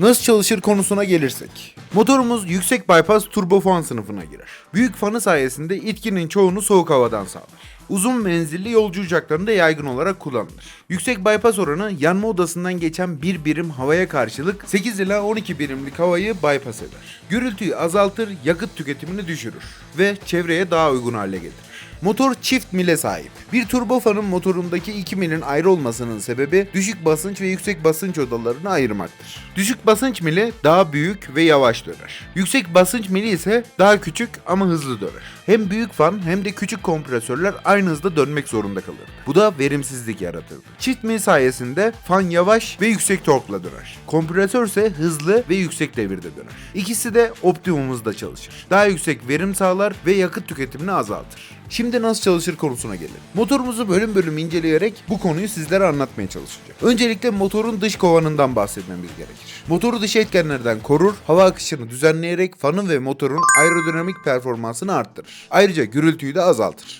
Nasıl çalışır konusuna gelirsek. Motorumuz yüksek bypass turbofan sınıfına girer. Büyük fanı sayesinde itkinin çoğunu soğuk havadan sağlar. Uzun menzilli yolcu uçaklarında yaygın olarak kullanılır. Yüksek bypass oranı yanma odasından geçen bir birim havaya karşılık 8 ila 12 birimlik havayı bypass eder. Gürültüyü azaltır, yakıt tüketimini düşürür ve çevreye daha uygun hale getirir. Motor çift mile sahip. Bir turbofanın motorundaki iki milin ayrı olmasının sebebi düşük basınç ve yüksek basınç odalarını ayırmaktır. Düşük basınç mili daha büyük ve yavaş döner. Yüksek basınç mili ise daha küçük ama hızlı döner. Hem büyük fan hem de küçük kompresörler aynı hızda dönmek zorunda kalırdı. Bu da verimsizlik yaratırdı. Çift mil sayesinde fan yavaş ve yüksek torkla döner. Kompresör ise hızlı ve yüksek devirde döner. İkisi de optimum çalışır. Daha yüksek verim sağlar ve yakıt tüketimini azaltır. Şimdi nasıl çalışır konusuna gelelim. Motorumuzu bölüm bölüm inceleyerek bu konuyu sizlere anlatmaya çalışacağım. Öncelikle motorun dış kovanından bahsetmemiz gerekir. Motoru dış etkenlerden korur, hava akışını düzenleyerek fanın ve motorun aerodinamik performansını arttırır. Ayrıca gürültüyü de azaltır.